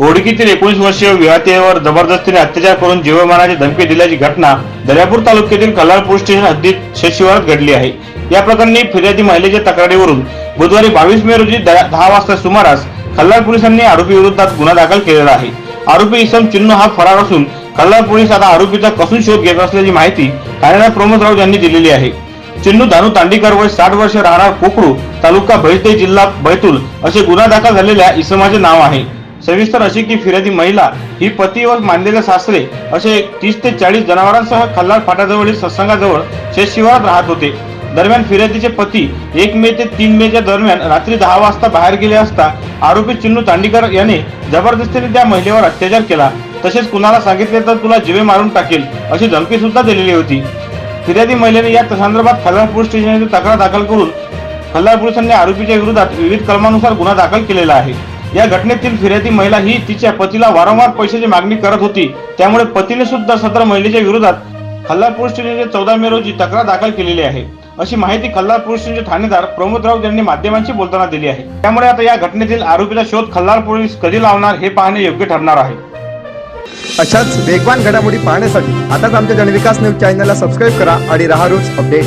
ओडकीतील एकोणीस वर्षीय विवाहतेवर जबरदस्तीने अत्याचार करून जीवमानाची धमकी दिल्याची घटना दर्यापूर तालुक्यातील कल्हार स्टेशन हद्दीत शेतशिवारात घडली आहे. या प्रकरणी फिर्यादी महिलेच्या तक्रारीवरून बुधवारी बावीस मे रोजी द- दहा वाजता सुमारास कल्हार पोलिसांनी आरोपी विरोधात गुन्हा दाखल केलेला आहे. आरोपी इसम चिन्ह हा फरार असून कल्हार पोलीस आता आरोपीचा कसून शोध घेत असल्याची माहिती ठाणेदार प्रमोद राऊत यांनी दिलेली आहे. चिन्नू धानू तांडीकर वय साठ वर्ष राहणार कोकरू तालुका भैसदे जिल्हा बैतूल असे गुन्हा दाखल झालेल्या इसमाचे नाव आहे. सविस्तर अशी की फिर्यादी महिला ही पती व मानलेले सासरे असे तीस ते चाळीस जनावरांसह खल्लार फाटाजवळील सत्संगाजवळ शेतशिवारात राहत होते. दरम्यान फिर्यादीचे पती एक मे ते तीन मेच्या दरम्यान रात्री दहा वाजता बाहेर गेले असता आरोपी चिन्नू चांडीकर याने जबरदस्तीने त्या महिलेवर अत्याचार केला. तसेच कुणाला सांगितले तर तुला जिवे मारून टाकेल अशी धमकी सुद्धा दिलेली होती. फिर्यादी महिलेने या संदर्भात खल्लार पोलीस स्टेशन येथे तक्रार दाखल करून खल्लार पोलिसांनी आरोपीच्या विरोधात विविध कलमानुसार गुन्हा दाखल केलेला आहे. या घटनेतील फिर्यादी महिला ही तिच्या पतीला वारंवार पैशाची मागणी करत होती. त्यामुळे पतीने सुद्धा सदर महिलेच्या विरोधात खल्लार पोलीस स्टेशनचे चौदा मे रोजी तक्रार दाखल केलेली आहे. अशी माहिती खल्लार पोलीस स्टेशनचे ठाणेदार प्रमोद राऊत यांनी माध्यमांशी बोलताना दिली आहे. त्यामुळे आता या घटनेतील आरोपीचा शोध खल्लार पोलीस कधी लावणार हे पाहणे योग्य ठरणार आहे. अशाच वेगवान घडामोडी पाहण्यासाठी आताच आमच्या जनविकास न्यूज चॅनलला सबस्क्राईब करा आणि राहा रोज अपडेट.